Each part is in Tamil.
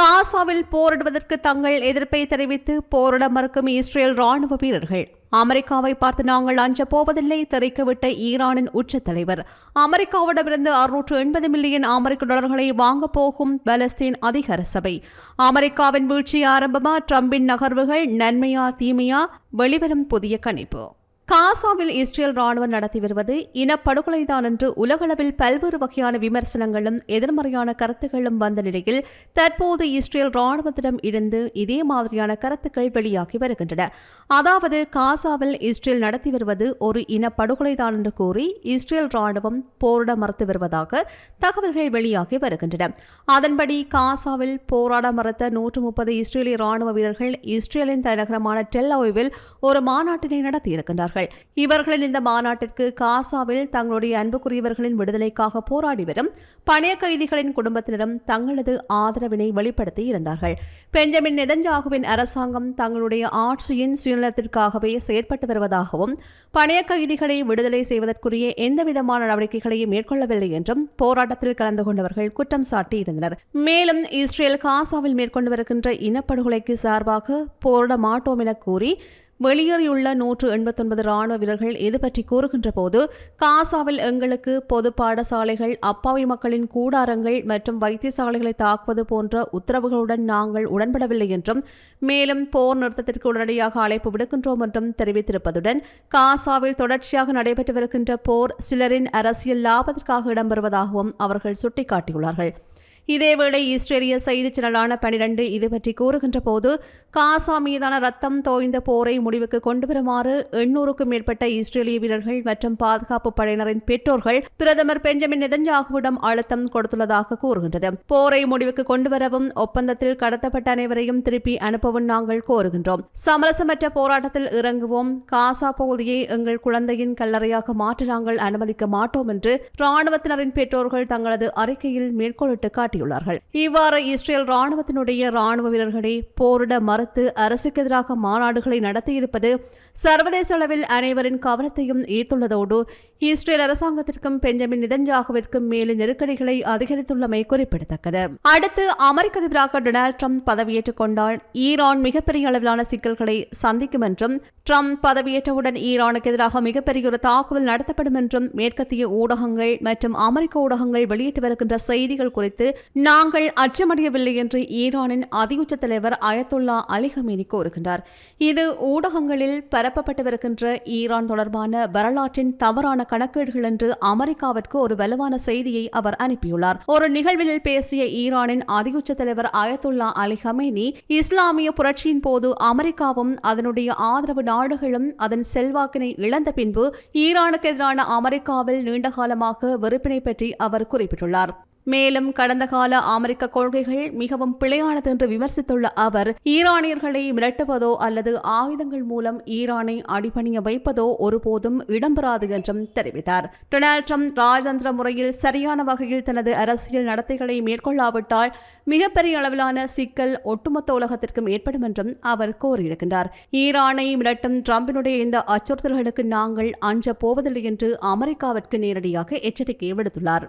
காசாவில் போரிடுவதற்கு தங்கள் எதிர்ப்பை தெரிவித்து போரிட மறுக்கும் இஸ்ரேல் ராணுவ வீரர்கள். அமெரிக்காவை பார்த்து நாங்கள் அஞ்ச போவதில்லை தெரிவிக்கவிட்ட ஈரானின் உச்ச தலைவர். அமெரிக்காவிடமிருந்து அறுநூற்று எண்பது மில்லியன் அமெரிக்க டாலர்களை வாங்கப் போகும் பலஸ்தீன் அதிகார சபை. அமெரிக்காவின் வீழ்ச்சி ஆரம்பமா ட்ரம்பின் நகர்வுகள் நன்மையா தீமையா? வெளிவரும் புதிய கணிப்பு. காசாவில் இஸ்ரேல் ராணுவம் நடத்தி வருவது இனப்படுகொலைதான் என்று உலகளவில் பல்வேறு வகையான விமர்சனங்களும் எதிர்மறையான கருத்துக்களும் வந்த நிலையில் தற்போது இஸ்ரேல் ராணுவத்திடம் இருந்து இதே மாதிரியான கருத்துக்கள் வெளியாகி வருகின்றன. அதாவது காசாவில் இஸ்ரேல் நடத்தி வருவது ஒரு இனப்படுகொலைதான் என்று கூறி இஸ்ரேல் ராணுவம் போரிட மறுத்து வருவதாக தகவல்கள் வெளியாகி வருகின்றன. அதன்படி காசாவில் போராட மறுத்த நூற்று முப்பது இஸ்ரேலிய ராணுவ வீரர்கள் இஸ்ரேலின் தலைநகரமான டெல் ஒரு மாநாட்டினை நடத்தியிருக்கின்றார்கள். இவர்களின் இந்த மாநாட்டிற்கு காசாவில் தங்களுடைய அன்புக்குரியவர்களின் விடுதலைக்காக போராடி வரும் பணைய கைதிகளின் குடும்பத்தினரும் தங்களது ஆதரவினை வெளிப்படுத்தி இருந்தார்கள். பெஞ்சமின் நெதன்யாகுவின் அரசாங்கம் தங்களுடைய ஆட்சியின் சுயநலத்திற்காகவே செயற்பட்டு வருவதாகவும் பணைய கைதிகளை விடுதலை செய்வதற்குரிய எந்தவிதமான நடவடிக்கைகளையும் மேற்கொள்ளவில்லை என்றும் போராட்டத்தில் கலந்து கொண்டவர்கள் குற்றம் சாட்டியிருந்தனர். மேலும் இஸ்ரேல் காசாவில் மேற்கொண்டு வருகின்ற இனப்படுகொலைக்கு சார்பாக போரிட மாட்டோம் என கூறி வெளியேறியுள்ள நூற்று எண்பத்தொன்பது ராணுவ வீரர்கள் இது பற்றி கூறுகின்ற போது காசாவில் எங்களுக்கு பொது பாடசாலைகள் அப்பாவி மக்களின் கூடாரங்கள் மற்றும் வைத்தியசாலைகளை தாக்குவது போன்ற உத்தரவுகளுடன் நாங்கள் உடன்படவில்லை என்றும் மேலும் போர் நிறுத்தத்திற்கு உடனடியாக அழைப்பு விடுக்கின்றோம் என்றும் தெரிவித்திருப்பதுடன் காசாவில் தொடர்ச்சியாக நடைபெற்று வருகின்ற போர் சிலரின் அரசியல் லாபத்திற்காக இடம்பெறுவதாகவும் அவர்கள் சுட்டிக்காட்டியுள்ளார்கள். இதேவேளை இஸ்ரேலிய செய்திச் சேனலான பனிரண்டு இது பற்றி கூறுகின்ற போது காசா மீதான ரத்தம் தோய்ந்த போரை முடிவுக்கு கொண்டுவருமாறு எண்ணூறுக்கும் மேற்பட்ட இஸ்ரேலிய வீரர்கள் மற்றும் பாதுகாப்பு படையினரின் பெற்றோர்கள் பிரதமர் பெஞ்சமின் நெதன்யாகுவிடம் அழுத்தம் கொடுத்துள்ளதாக கூறுகின்றது. போரை முடிவுக்கு கொண்டுவரவும் ஒப்பந்தத்தில் கடத்தப்பட்ட அனைவரையும் திருப்பி அனுப்பவும் நாங்கள் கோருகின்றோம். சமரசமற்ற போராட்டத்தில் இறங்குவோம். காசா பகுதியை எங்கள் குழந்தையின் கல்லறையாக மாற்ற நாங்கள் அனுமதிக்க மாட்டோம் என்று ராணுவத்தினரின் பெற்றோர்கள் தங்களது அறிக்கையில் மேற்கோளிட்டு சுட்டிக்காட்டியுள்ளார்கள் இவ்வாறு இஸ்ரேல் ராணுவத்தினுடைய ராணுவ வீரர்களை போரிட மறுத்து அரசுக்கு எதிராக மாநாடுகளை நடத்தியிருப்பது சர்வதேச அளவில் அனைவரின் கவனத்தையும் ஈர்த்துள்ளதோடு இஸ்ரேல் அரசாங்கத்திற்கும் பெஞ்சமின் நிதன்யாகுவிற்கும் மேலும் நெருக்கடிகளை அதிகரித்துள்ளமை குறிப்பிடத்தக்கது. அடுத்து அமெரிக்க அதிபராக டொனால்டு ட்ரம்ப் பதவியேற்றுக் கொண்டால் ஈரான் மிகப்பெரிய அளவிலான சிக்கல்களை சந்திக்கும் என்றும் ட்ரம்ப் பதவியேற்றவுடன் ஈரானுக்கு எதிராக மிகப்பெரிய ஒரு தாக்குதல் நடத்தப்படும் என்றும் மேற்கத்திய ஊடகங்கள் மற்றும் அமெரிக்க ஊடகங்கள் வெளியிட்டு வருகின்ற செய்திகள் குறித்து நாங்கள் அச்சமடையவில்லை என்று ஈரானின் அதியுச்ச தலைவர் அயத்துல்லா அலி ஹமீனி கூறுகின்றார். இது ஊடகங்களில் பரப்பப்பட்டு வருகின்ற ஈரான் தொடர்பான வரலாற்றின் தவறான கணக்கீடுகள் என்று அமெரிக்காவிற்கு ஒரு வலுவான செய்தியை அவர் அனுப்பியுள்ளார். ஒரு நிகழ்வில் பேசிய ஈரானின் அதியுச்ச தலைவர் அயத்துல்லா அலி ஹமேனி இஸ்லாமிய புரட்சியின் போது அமெரிக்காவும் அதனுடைய ஆதரவு நாடுகளும் அதன் செல்வாக்கினை இழந்த பின்பு ஈரானுக்கு எதிரான அமெரிக்காவில் நீண்டகாலமாக வெறுப்பினை பற்றி அவர் குறிப்பிட்டுள்ளார். மேலும் கடந்த கால அமெரிக்க கொள்கைகள் மிகவும் பிழையானது என்று விமர்சித்துள்ள அவர் ஈரானியர்களை மிரட்டுவதோ அல்லது ஆயுதங்கள் மூலம் ஈரானை அடிபணிய வைப்பதோ ஒருபோதும் இடம்பெறாது என்றும் தெரிவித்தார். டொனால்ட் ட்ரம்ப் ராஜதந்திர முறையில் சரியான வகையில் தனது அரசியல் நடத்தைகளை மேற்கொள்ளாவிட்டால் மிகப்பெரிய அளவிலான சிக்கல் ஒட்டுமொத்த உலகத்திற்கும் ஏற்படும் என்றும் அவர் கூறியிருக்கின்றார். ஈரானை மிரட்டும் ட்ரம்பினுடைய இந்த அச்சுறுத்தல்களுக்கு நாங்கள் அஞ்ச போவதில்லை என்று அமெரிக்காவிற்கு நேரடியாக எச்சரிக்கை விடுத்துள்ளார்.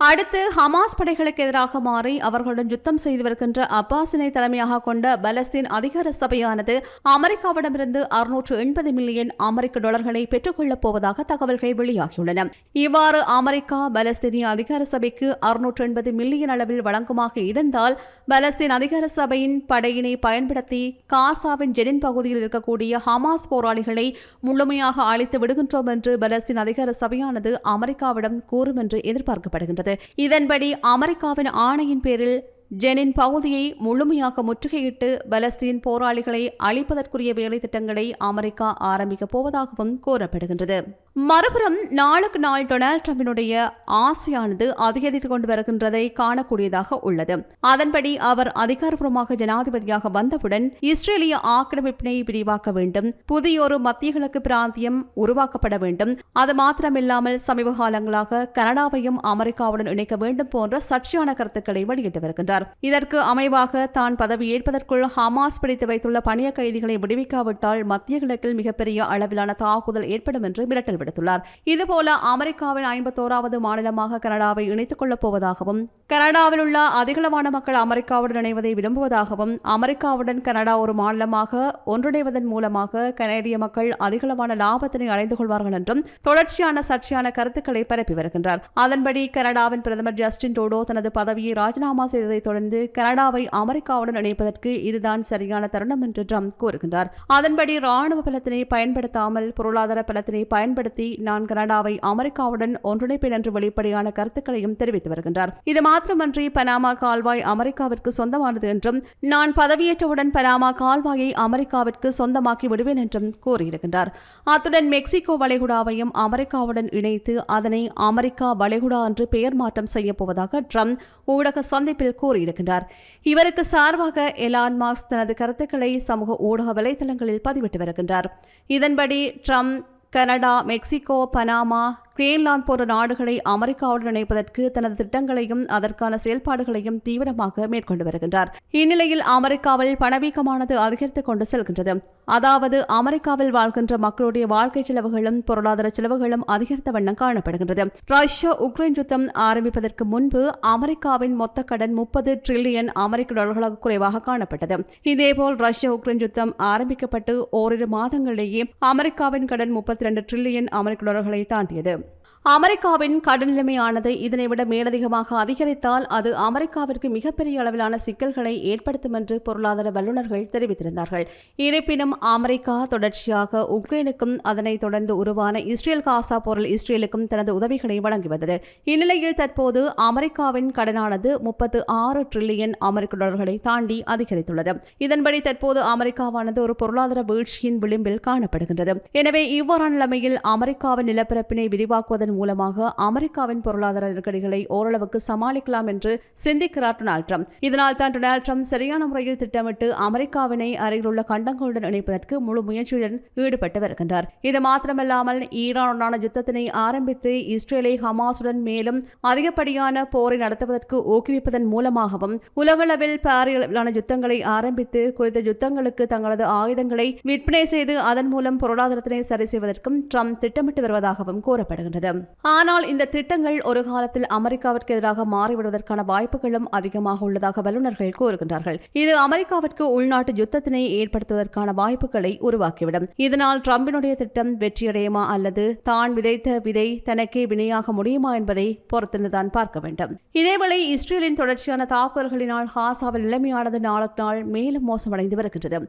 அடுத்து ஹமாஸ் படைகளுக்கு எதிராக மாறி அவர்களுடன் யுத்தம் செய்து வருகின்ற அப்பாசினை தலைமையாக கொண்ட பலஸ்தீன் அதிகார சபையானது அமெரிக்காவிடமிருந்து அறுநூற்று எண்பது மில்லியன் அமெரிக்க டாலர்களை பெற்றுக்கொள்ளப் போவதாக தகவல்கள் வெளியாகியுள்ளன. இவ்வாறு அமெரிக்கா பலஸ்தீனிய அதிகார சபைக்கு அறுநூற்று எண்பது மில்லியன் அளவில் வழங்குமாக இருந்தால் பலஸ்தீன் அதிகார சபையின் படையினை பயன்படுத்தி காசாவின் ஜெனின் பகுதியில் இருக்கக்கூடிய ஹமாஸ் போராளிகளை முழுமையாக அழித்து விடுகின்றோம் என்று பலஸ்தீன் அதிகார சபையானது அமெரிக்காவிடம் கூறும் என்று எதிர்பார்க்கப்படுகின்றது. இதன்படி அமெரிக்காவின் ஆணையின் பேரில் ஜெனின் பகுதியை முழுமையாக முற்றுகையிட்டு பலஸ்தீன் போராளிகளை அழிப்பதற்குரிய வேலை திட்டங்களை அமெரிக்கா ஆரம்பிக்கப் போவதாகவும் கூறப்படுகின்றது. மறுபுறம் நாளுக்கு நாள் டொனால்ட் ட்ரம்பினுடைய ஆசையானது அதிகரித்துக் கொண்டு வருகின்றதை காணக்கூடியதாக உள்ளது. அதன்படி அவர் அதிகாரப்பூர்வமாக ஜனாதிபதியாக வந்தவுடன் இஸ்ரேலிய ஆக்கிரமிப்பினை விரிவாக்க வேண்டும். புதியொரு மத்திய கிழக்கு பிராந்தியம் உருவாக்கப்பட வேண்டும். அது மாத்திரமில்லாமல் சமீப காலங்களாக கனடாவையும் அமெரிக்காவுடன் இணைக்க வேண்டும் போன்ற சர்ச்சையான கருத்துக்களை வெளியிட்டு வருகின்றார். இதற்கு அமைவாக தான் பதவியேற்பதற்குள் ஹமாஸ் பிடித்து வைத்துள்ள பணிய கைதிகளை விடுவிக்காவிட்டால் மத்திய கிழக்கில் மிகப்பெரிய அளவிலான தாக்குதல் ஏற்படும் என்று மிரட்டல் விடுத்துள்ளார் இதுபோல அமெரிக்காவின் ஐம்பத்தோராவது மாநிலமாக கனடாவை இணைத்துக் கொள்ளப் போவதாகவும் கனடாவில் உள்ள அதிகளவான மக்கள் அமெரிக்காவுடன் இணைவதை விரும்புவதாகவும் அமெரிக்காவுடன் கனடா ஒரு மாநிலமாக ஒன்றிணைவதன் மூலமாக கனேடிய மக்கள் அதிகளவான லாபத்தினை அடைந்து கொள்வார்கள் என்றும் தொடர்ச்சியான சர்ச்சையான கருத்துக்களை பரப்பி வருகின்றார். அதன்படி கனடாவின் பிரதமர் ஜஸ்டின் டோடோ தனது பதவியை ராஜினாமா செய்ததைத் தொடர்ந்து கனடாவை அமெரிக்காவுடன் இணைப்பதற்கு இதுதான் சரியான தருணம் என்று ட்ரம்ப் கூறுகின்றார். அதன்படி ராணுவ பலத்தினை பயன்படுத்தாமல் பொருளாதார பலத்தினை பயன்படுத்த நான் கனடாவை அமெரிக்காவுடன் ஒன்றிணைப்பேன் என்று வெளிப்படையான கருத்துக்களையும் தெரிவித்து வருகின்றார். இது மாத்திரமன்றி பனாமா கால்வாய் அமெரிக்காவிற்கு சொந்தமானது என்றும் நான் பதவியேற்றவுடன் பனாமா கால்வாயை அமெரிக்காவிற்கு சொந்தமாக்கி விடுவேன் என்றும் கூறியிருக்கின்றார். அத்துடன் மெக்சிகோ வளைகுடாவையும் அமெரிக்காவுடன் இணைத்து அதனை அமெரிக்கா வளைகுடா என்று பெயர் மாற்றம் செய்யப்போவதாக ட்ரம்ப் ஊடக சந்திப்பில் கூறியிருக்கின்றார். இவருக்கு சார்பாக எலான் மார்க்ஸ் தனது கருத்துக்களை சமூக ஊடக வலைதளங்களில் பதிவிட்டு வருகின்றார். இதன்படி Trump Canada Mexico Panama Greenland போன்ற நாடுகளை அமெரிக்காவுடன் இணைப்பதற்கு தனது திட்டங்களையும் அதற்கான செயல்பாடுகளையும் தீவிரமாக மேற்கொண்டு வருகின்றார். இந்நிலையில் அமெரிக்காவில் பணவீக்கமானது அதிகரித்துக் கொண்டு செல்கின்றது. அதாவது அமெரிக்காவில் வாழ்கின்ற மக்களுடைய வாழ்க்கை செலவுகளும் பொருளாதார செலவுகளும் அதிகரித்த வண்ணம் காணப்படுகின்றது. ரஷ்யா உக்ரைன் யுத்தம் ஆரம்பிப்பதற்கு முன்பு அமெரிக்காவின் மொத்த கடன் முப்பது டிரில்லியன் அமெரிக்க டாலர்களாக குறைவாக காணப்பட்டது. இதேபோல் ரஷ்யா உக்ரைன் யுத்தம் ஆரம்பிக்கப்பட்டு ஓரிரு மாதங்களிலேயே அமெரிக்காவின் கடன் முப்பத்தி இரண்டு டிரில்லியன் அமெரிக்க டாலர்களை தாண்டியது. அமெரிக்காவின் கடன் நிலைமையானது இதனை விட மேலதிகமாக அதிகரித்தால் அது அமெரிக்காவிற்கு மிகப்பெரிய அளவிலான சிக்கல்களை ஏற்படுத்தும் என்று பொருளாதார வல்லுநர்கள் தெரிவித்திருந்தார்கள். இருப்பினும் அமெரிக்கா தொடர்ச்சியாக உக்ரைனுக்கும் அதனைத் தொடர்ந்து உருவான இஸ்ரேல் காசா போரில் இஸ்ரேலுக்கும் தனது உதவிகளை வழங்கி வந்தது. இந்நிலையில் தற்போது அமெரிக்காவின் கடனானது முப்பத்து ஆறு டிரில்லியன் அமெரிக்க டாலர்களை தாண்டி அதிகரித்துள்ளது. இதன்படி தற்போது அமெரிக்காவானது ஒரு பொருளாதார வீழ்ச்சியின் விளிம்பில் காணப்படுகின்றது. எனவே இவ்வாறான நிலைமையில் அமெரிக்காவின் நிலப்பரப்பினை விரிவாக்குவதன் மூலமாக அமெரிக்காவின் பொருளாதார நெருக்கடிகளை ஓரளவுக்கு சமாளிக்கலாம் என்று சிந்திக்கிறார் டொனால்ட் ட்ரம்ப். இதனால் தான் டொனால்ட் ட்ரம்ப் சரியான முறையில் திட்டமிட்டு அமெரிக்காவினை அருகிலுள்ள கண்டங்களுடன் இணைப்பதற்கு முழு முயற்சியுடன் ஈடுபட்டு வருகின்றார். இது மாத்திரமல்லாமல் ஈரானுடனான யுத்தத்தினை ஆரம்பித்து இஸ்ரேலை ஹமாசுடன் மேலும் அதிகப்படியான போரை நடத்துவதற்கு ஊக்குவிப்பதன் மூலமாகவும் உலகளவில் பாரியளவிலான யுத்தங்களை ஆரம்பித்து குறித்த யுத்தங்களுக்கு தங்களது ஆயுதங்களை விற்பனை செய்து அதன் மூலம் பொருளாதாரத்தினை சரி செய்வதற்கும் ட்ரம்ப் திட்டமிட்டு வருவதாகவும் கூறப்படுகின்றது. ஆனால் இந்த திட்டங்கள் ஒரு காலத்தில் அமெரிக்காவிற்கு எதிராக மாறிவிடுவதற்கான வாய்ப்புகளும் அதிகமாக உள்ளதாக வல்லுநர்கள் கூறுகின்றார்கள். இது அமெரிக்காவிற்கு உள்நாட்டு யுத்தத்தினை ஏற்படுத்துவதற்கான வாய்ப்புகளை உருவாக்கிவிடும். இதனால் டிரம்பினுடைய திட்டம் வெற்றியடையுமா அல்லது தான் விதைத்த விதை தனக்கே வினையாக முடியுமா என்பதை பொறுத்திருந்துதான் பார்க்க வேண்டும். இதேவேளை இஸ்ரேலின் தொடர்ச்சியான தாக்குதல்களினால் ஹாசாவில் நிலைமையானது நாளுக்கு நாள் மேலும் மோசமடைந்து வருகின்றது.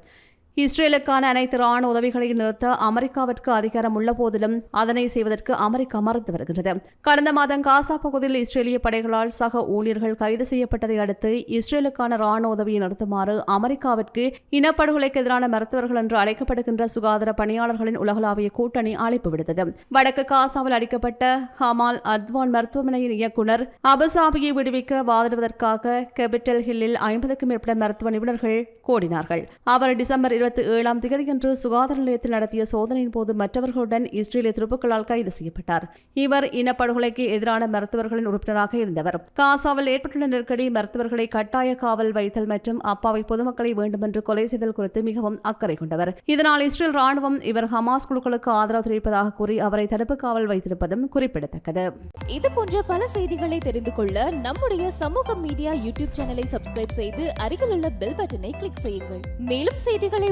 இஸ்ரேலுக்கான அனைத்து ராணுவ உதவிகளையும் நிறுத்த அமெரிக்காவிற்கு அதிகாரம் உள்ள போதிலும் அதனை செய்வதற்கு அமெரிக்கா மறுத்து வருகிறது கடந்த மாதம் காசா பகுதியில் இஸ்ரேலிய படைகளால் சக ஊழியர்கள் கைது செய்யப்பட்டதை அடுத்து இஸ்ரேலுக்கான ராணுவ உதவியை நிறுத்துமாறு அமெரிக்காவிற்கு இனப்படுகொலைக்கு எதிரான மருத்துவர்கள் என்று அழைக்கப்படுகின்ற சுகாதார பணியாளர்களின் உலகளாவிய கூட்டணி அழைப்பு விடுத்தது. வடக்கு காசாவில் அடிக்கப்பட்ட ஹமால் அத்வான் மருத்துவமனையின் இயக்குநர் அபுசாபியை விடுவிக்க வாதிடுவதற்காக கேபிட்டல் ஹில்லில் ஐம்பதுக்கும் மேற்பட்ட மருத்துவ நிபுணர்கள் கோடினார்கள். அவர் டிசம்பர் இருபத்தி ஏழாம் தேதியன்று சுகாதார நிலையத்தில் நடத்திய சோதனையின் போது மற்றவர்களுடன் இஸ்ரேலிய துருப்புக்களால் கைது செய்யப்பட்டார். இவர் இனப்படுகொலைக்கு எதிரான மருத்துவர்களின் உறுப்பினராக இருந்தவர். காசாவில் ஏற்பட்டுள்ள நெருக்கடி மருத்துவர்களை கட்டாய காவல் வைத்தல் மற்றும் அப்பாவை பொதுமக்களை வேண்டுமென்று கொலை செய்தல் குறித்து மிகவும் அக்கறை கொண்டவர். இதனால் இஸ்ரேல் ராணுவம் இவர் ஹமாஸ் குழுக்களுக்கு ஆதரவு தெரிவிப்பதாக கூறி அவரை தடுப்பு காவல் வைத்திருப்பதும் குறிப்பிடத்தக்கது. இது போன்ற பல செய்திகளை தெரிந்து கொள்ள நம்முடைய சமூக மீடியா யூடியூப் சேனலை சப்ஸ்கிரைப் செய்து அருகிலுள்ள பெல் பட்டனை கிளிக் செய்யுங்கள். மேலும் செய்திகளை